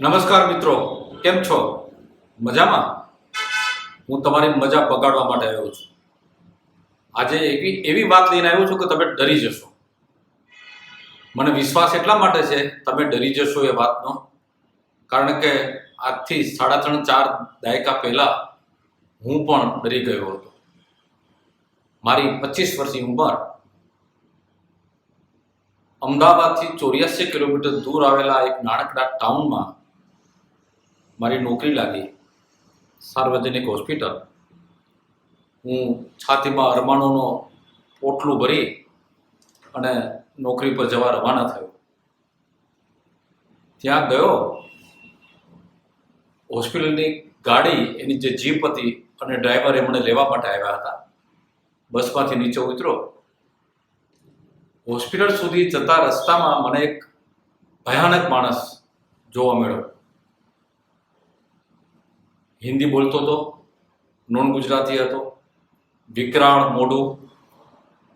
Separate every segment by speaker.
Speaker 1: નમસ્કાર મિત્રો, કેમ છો? મજામાં? હું તમારી મજા બગાડવા માટે આવ્યો છું. આજે એવી એવી વાત લઈને આવ્યો છું કે તમે ડરી જશો. મને વિશ્વાસ એટલા માટે છે, તમે ડરી જશો એ વાતનો. કારણ કે આજથી સાડા ત્રણ, ચાર દાયકા પહેલા હું પણ ડરી ગયો હતો. મારી પચીસ વર્ષની ઉંમર અમદાવાદથી ચોર્યાસી કિલોમીટર દૂર આવેલા એક નાનકડા ટાઉનમાં મારી નોકરી લાગી. સાર્વજનિક હોસ્પિટલ. હું છાતીમાં અરમાણોનો પોટલું ભરી અને નોકરી પર જવા રવાના થયો. ત્યાં ગયો. હોસ્પિટલની ગાડી એની જે જીપ હતી અને ડ્રાઈવરે મને લેવા માટે આવ્યા હતા. બસમાંથી નીચે ઉતરો. હોસ્પિટલ સુધી જતા રસ્તામાં મને એક ભયાનક માણસ જોવા મળ્યો. હિન્દી બોલતો હતો, નોન ગુજરાતી હતો. વિકરાળ, મોઢું,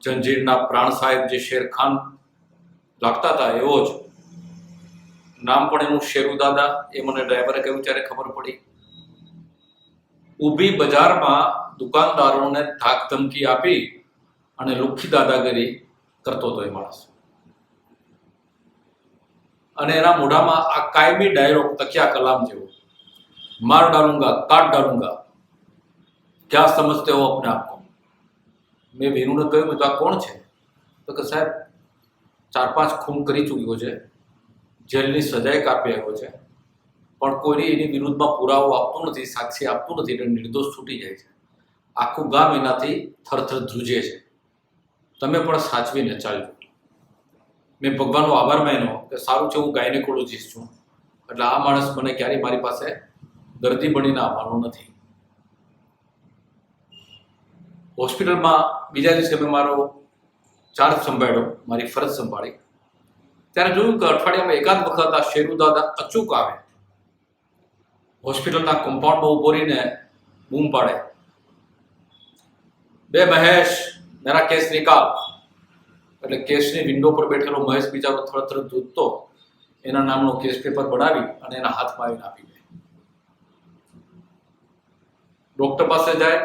Speaker 1: જંજીરના પ્રાણ સાહેબ જે શેર ખાન લાગતા હતા, એવો જ. નામ પણ એનું શેરુ દાદા, એ મને ડ્રાઈવરે કહ્યું, ત્યારે ખબર પડી. ઊભી બજારમાં દુકાનદારોને ધાક ધમકી આપી અને લુખ્ખી દાદાગીરી કરતો હતો એ માણસ. અને એના મોઢામાં આ કાયમી ડાયલોગ તકિયા કલામ જેવો. मार डालूंगा काट डालूंगा क्या समझते हो अपने आप को મેં વીરુને કહ્યું મેં તો આ કોણ છે તો કે સાહેબ ચાર પાંચ ખૂન કરી ચૂક્યો છે જેલની સજાએ કાપી આવ્યો છે પણ કોઈને એની વિરુદ્ધમાં પુરાવો આપતું નથી સાક્ષી આપતું નથી એટલે નિર્દોષ છૂટી જાય છે આખું ગામ એનાથી થરથર ધ્રુજે છે તમે પણ સાચવીને ચાલજો મેં ભગવાનનો આભાર માન્યો કે સારું છે હું ગાયનેકોલોજીસ્ટ છું એટલે આ માણસ મને ક્યારેય મારી પાસે દર્દી બનીને આવવાનો નથી. હોસ્પિટલમાં બીજા દિવસે મેં મારો ચાર્જ સંભાળ્યો, મારી ફરજ સંભાળી. ત્યારે જોયું કે અઠવાડિયામાં એકાદ વખત આ શેરુ દાદા અચૂક આવે. હોસ્પિટલના કમ્પાઉન્ડમાં ઊભો રહીને બૂમ પાડે. બે મહેશ, મેરા કેસ નિકાલ. એટલે કેસની વિન્ડો પર બેઠેલો મહેશ બિચારો થોડા થોડો ધૂતતો એના નામનો કેસ પેપર બનાવી અને એના હાથમાં આવીને આપી દે. डॉक्टर पास से जाए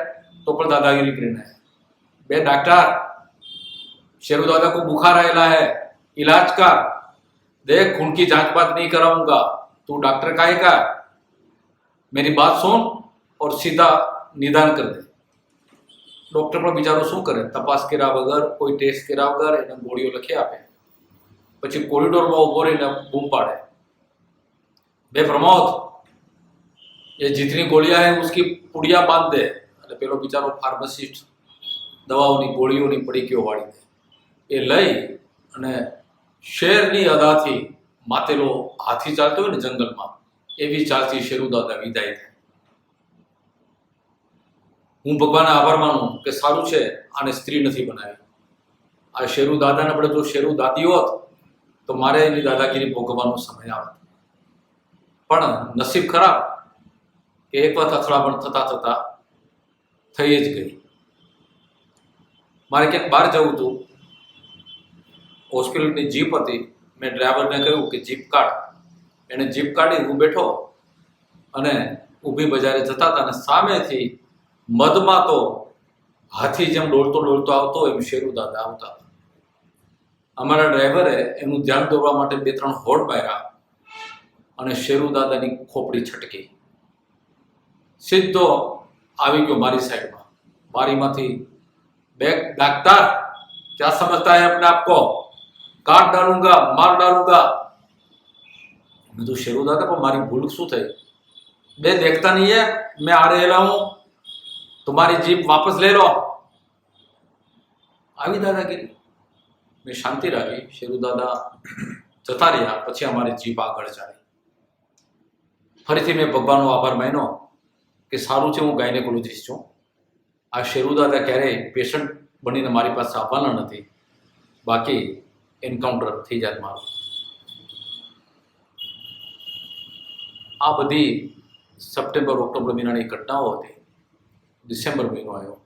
Speaker 1: तो पर दादागिरी करना है बे डॉक्टर शेरू दादा को बुखार आएला है इलाज का देख खून की जांच बात नहीं कराऊंगा तू डॉक्टर का है का मेरी बात सुन और सीधा निदान कर दे ડોક્ટર પણ બિચારો શું કરે તપાસ કર્યા વગર કોઈ ટેસ્ટ કર્યા વગર એને ગોળીઓ લખી આપે પછી કોરિડોરમાં ઊભો રહીને બૂમ પાડે બે પ્રમોદ ये जितनी गोलियां हैं उसकी पुड़िया बांध दे એટલે પેલો બિચારો ફાર્માસિસ્ટ દવાઓની ગોળીઓની પડીકીઓ વાળી દે એ લઈ અને શેરની અદાથી માતેલો હાથી ચાલતો હોય ને જંગલમાં એવી ચાલતી શેરુ દાદા વિદાય થાય હું ભગવાનને આભાર માનું કે સારું છે આને સ્ત્રી નથી બનાવી આ શેરુ દાદાને આપણે જો શેરુ દાદી હોત તો મારે એની દાદાગીરી ભોગવવાનો સમય આવત પણ નસીબ ખરાબ કે એક વખત અથડામણ થતા થતા થઈ જ ગઈ. મારે ક્યાંક બહાર જવું હતું. હોસ્પિટલની જીપ હતી. મેં ડ્રાઈવરને કહ્યું કે જીપ કાઢ. એણે જીપ કાઢી હું બેઠો અને ઊભી બજારે જતા હતા અને સામેથી મધમાં તો હાથી જેમ દોડતો દોડતો આવતો એમ શેરુ દાદા આવતા. અમારા ડ્રાઈવરે એનું ધ્યાન દોરવા માટે બે ત્રણ હોડ માર્યા અને શેરુ દાદાની ખોપડી છટકી. સીધો આવી ગયો મારી સાઈડમાં બારીમાંથી બે डाक्टर क्या समझता है अपने आप को काट डालूंगा मार डालूंगा मैं तो शेरू दादा पर મારી ભૂલ શું થઈ બે देखता नहीं है मैं आ रहेला हूं तुम्हारी जीप वापस ले लो આવી દાદાગીરી મેં શાંતિ રાખી શેરુ દાદા જતા રહ્યા પછી અમારી જીપ આગળ ચાલી ફરીથી મેં ભગવાનનો આભાર માન્યો કે સારું છે, હું ગાયનેકોલોજીસ્ટ છું. આ શેરુદાદા ક્યારેય પેશન્ટ બનીને મારી પાસે આવવાના નથી. બાકી એન્કાઉન્ટર થઈ જાત મારું. આ બધી સપ્ટેમ્બર, ઓક્ટોબર મહિનાની ઘટનાઓ હતી. ડિસેમ્બર મહિનો આવ્યો.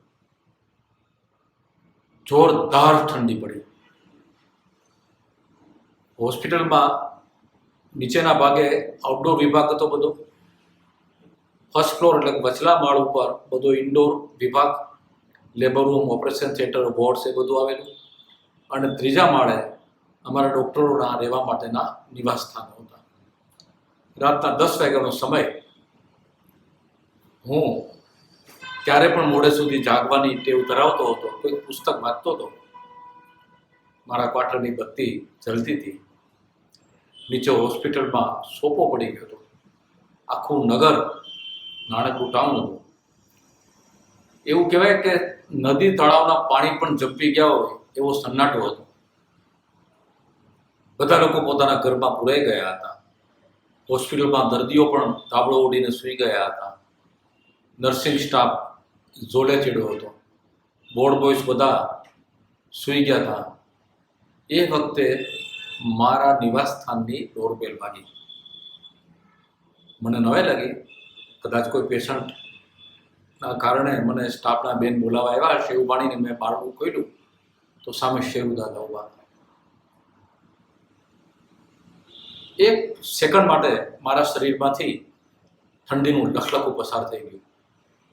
Speaker 1: જોરદાર ઠંડી પડી. હોસ્પિટલમાં નીચેના ભાગે આઉટડોર વિભાગ હતો બધો. ફર્સ્ટ ફ્લોર એટલે વચલા માળ ઉપર બધો ઇન્ડોર વિભાગ labour room operation theatre wards એ બધું આવેલું. અને ત્રીજા માળે અમારા ડૉક્ટરોના રહેવા માટેના નિવાસ સ્થાનો હતા. રાતના દસ વાગ્યાનો સમય. હું ત્યારે પણ મોડે સુધી જાગવાની ટેવ ધરાવતો હતો કોઈ પુસ્તક વાંચતો હતો. મારા ક્વાર્ટરની બત્તી જલતી હતી. નીચે હોસ્પિટલમાં સોપો પડી ગયો હતો. આખું નગર નાનકડું ટાઉન હતું. એવું કહેવાય કે નદી તળાવના પાણી પણ જપી ગયા હોય એવો સન્નાટો હતો. બધા લોકો પોતાના ઘરમાં પુરાઈ ગયા હતા. હોસ્પિટલમાં દર્દીઓ પણ તાબડો ઉડીને સૂઈ ગયા હતા. નર્સિંગ સ્ટાફ જોડે ચીડ્યો હતો. બોર્ડ બોયસ બધા સૂઈ ગયા હતા. એ વખતે મારા નિવાસ સ્થાનની ડોરબેલ વાગી. મને નવાઈ લાગી. કદાચ કોઈ પેશન્ટના કારણે મને સ્ટાફના બેન બોલાવવા આવ્યા શેવ પાણીને મેં બારણું ખોલ્યું તો સામે શેરુ દાદા ઊભા એક સેકન્ડ માટે મારા શરીરમાંથી ઠંડીનું લખલખું પસાર થઈ ગયું.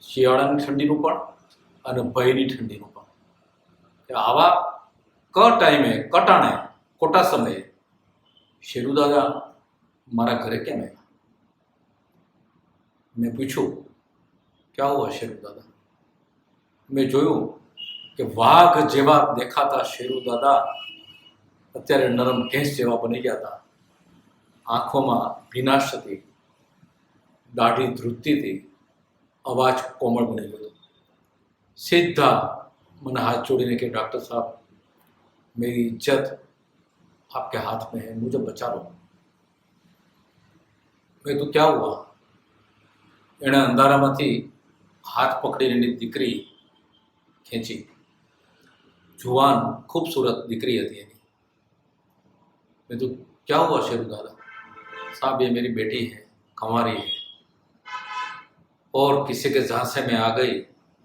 Speaker 1: શિયાળાની ઠંડીનું પણ અને ભયની ઠંડીનું પણ. આવા ક ટાઈમે કટાણે ખોટા સમયે શેરુ દાદા મારા ઘરે કેમ આવ્યા? મેં પૂછ્યું ક્યાં હુઆ શેરુ દાદા મેં જોયું કે વાઘ જેવા દેખાતા શેરુ દાદા અત્યારે નરમ ભેંસ જેવા બની ગયા હતા આંખોમાં ભીનાશ હતી દાઢી ધ્રુજતી હતી અવાજ કોમળ બની ગયો હતો સીધા મને हाथ जोड़ने के डॉक्टर साहब मेरी इज्जत आपके हाथ में है मुझे बचा लो મેં તો ક્યાં હુઆ એણે અંધારામાંથી હાથ પકડીને એની દીકરી ખેંચી જુવાન ખૂબસૂરત દીકરી હતી એની મેં તો क्या हुआ शेरू दादा साहब ये मेरी बेटी है कंवारी है और किसी के जहाँ से मैं आ गई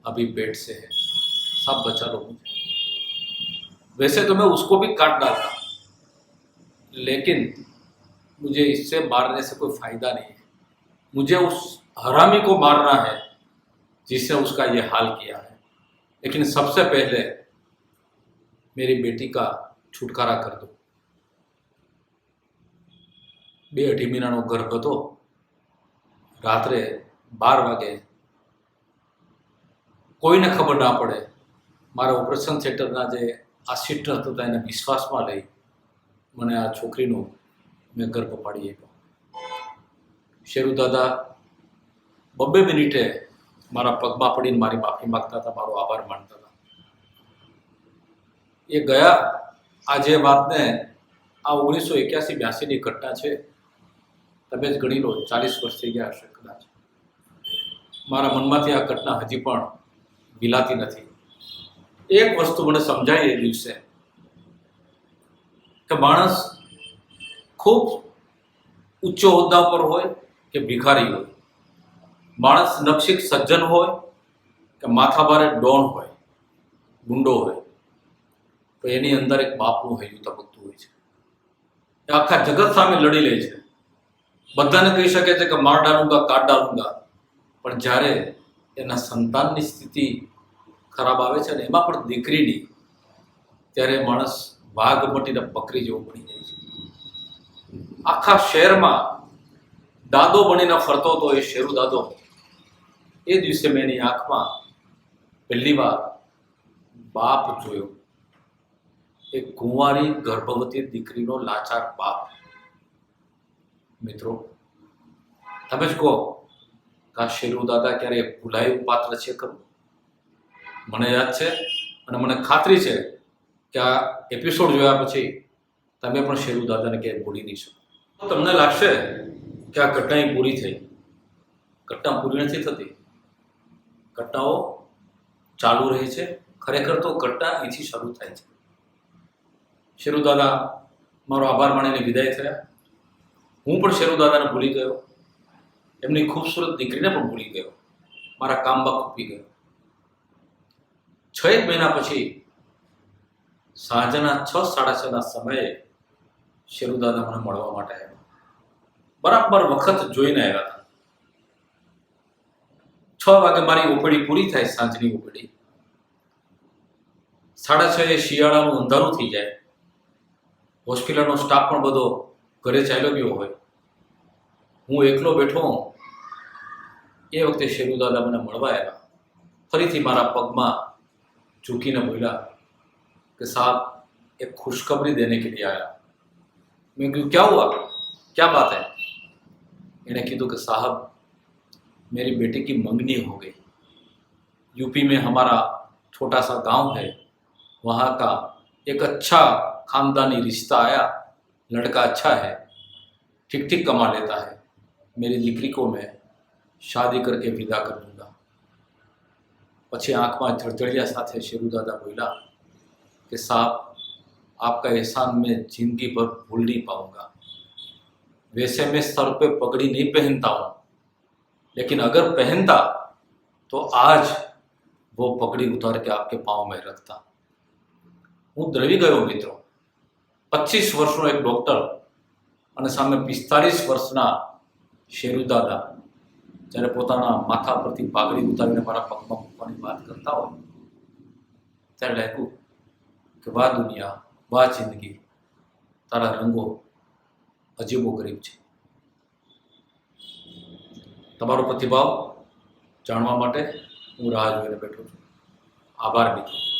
Speaker 1: अभी पेट से है सब बचा लो मुझे वैसे तो मैं उसको भी काट डालता लेकिन मुझे इससे मारने से कोई फायदा नहीं है मुझे उस हरामी को मारना है जिसने उसका ये हाल किया है लेकिन सबसे पहले मेरी बेटी का छुटकारा कर दो બે અઢી મહિનાનો ગર્ભ હતો રાત્રે બાર વાગે કોઈને ખબર ના પડે મારા ઓપરેશન થિયેટરના જે આસિસ્ટન્ટ હતા એને વિશ્વાસમાં લઈ મને આ છોકરીનો મેં ગર્ભ પાડી આપ્યો શેરુ દાદા બબ્બે મિનિટે મારા પગમાં પડીને મારી માફી માગતા હતા, મારો આભાર માનતા હતા. એ ગયા આ જે વાતને, આ ઓગણીસો એક્યાસી બ્યાસીની ઘટના છે, તમે જ ગણી લો, ચાલીસ વર્ષ થઈ ગયા હશે કદાચ. મારા મનમાંથી આ ઘટના હજી પણ વિલાતી નથી. એક વસ્તુ મને સમજાય એ દિવસે, કે માણસ ખૂબ ઊંચો હોદ્દા પર હોય કે ભિખારી હોય. માણસ નક્ષિક સજ્જન હોય કે માથાભારે ડોન હોય, ગુંડો હોય, તો એની અંદર એક બાપનું હૈયું તબકતું હોય છે. એ આખા જગત સામે લડી લે છે. બધાને કહી શકે છે કે માર ડાલુંગા, કાટ ડાલુંગા. પણ જ્યારે એના સંતાનની સ્થિતિ ખરાબ આવે છે અને એમાં પણ દીકરીની ત્યારે માણસ વાઘ મટીને બકરી જેવો બની જાય છે. આખા શહેરમાં દાદો બનીને ફરતો હતો, એ શેરુ દાદો. એ દિવસે મેં એની આંખમાં પહેલી વાર બાપ જોયો. એ કુંવારી ગર્ભવતી દીકરીનો લાચાર બાપ. મિત્રો, તમે જ કહો, કા શેરુ દાદા ક્યારે ભૂલાયું પાત્ર છે ખરું? મને યાદ છે અને મને ખાતરી છે કે આ એપિસોડ જોયા પછી તમે પણ શેરુ દાદાને ક્યાંય ભૂલી નહીં શકો. તમને લાગશે કે આ ઘટના પૂરી થઈ. ઘટના પૂરી નથી થતી. ઘટનાઓ ચાલુ રહે છે. ખરેખર તો ઘટના અહીંથી શરૂ થાય છે. શેરુદાદા, મારો આભાર માણીને વિદાય થયા. હું પણ શેરુદાદાને ભૂલી ગયો. એમની ખૂબસૂરત દીકરીને પણ ભૂલી ગયો. મારા કામમાં ખૂપી ગયો. છ એક મહિના પછી સાંજના છ, સાડા છના સમયે શેરુદાદા મને મળવા માટે આવ્યા. બરાબર વખત જોઈને આવ્યા હતા. છ વાગે મારી ઓપડી પૂરી થાય સાંજની ઉપડી. સાડા છ એ શિયાળાનું અંધારું થઈ જાય. હોસ્પિટલનો સ્ટાફ પણ બધો ઘરે ચાલ્યો ગયો હોય. હું એકલો બેઠો એ વખતે શેરુદાદા મને મળવા આવ્યા. ફરીથી મારા પગમાં ઝૂકીને બોલ્યા કે સાહેબ એ ખુશખબરી દેને કે આવ્યા મેં કીધું, ક્યાં હુઆ? ક્યાં બાત હૈ? એણે કીધું કે, સાહેબ मेरी बेटी की मंगनी हो गई यूपी में हमारा छोटा सा गांव है वहाँ का एक अच्छा खानदानी रिश्ता आया लड़का अच्छा है ठीक ठीक कमा लेता है मेरी दीकरी को मैं शादी करके विदा कर दूंगा પછી આંખમાં જળજળિયા સાથે શેરુ દાદા બોલ્યા कि साहब आपका एहसान मैं जिंदगी भर भूल नहीं पाऊंगा वैसे मैं सर पे पगड़ी नहीं पहनता हूं लेकिन अगर पहनता तो आज वो पगड़ी उतार के आपके पाँव में रखता હું દ્રવી ગયો મિત્રો પચીસ વર્ષનો એક ડોક્ટર અને સામે પિસ્તાળીસ વર્ષના શેરુ દાદા જ્યારે પોતાના માથા પરથી પાઘડી ઉતારીને મારા પગમાં મૂકવાની વાત કરતા હોય ત્યારે લાગ્યું કે વાહ દુનિયા વાહ જિંદગી તારા રંગો અજીબો ગરીબ છે તમારો પ્રતિભાવ જાણવા માટે હું રાહ જોઈને બેઠો છું. આભાર મિત્રો.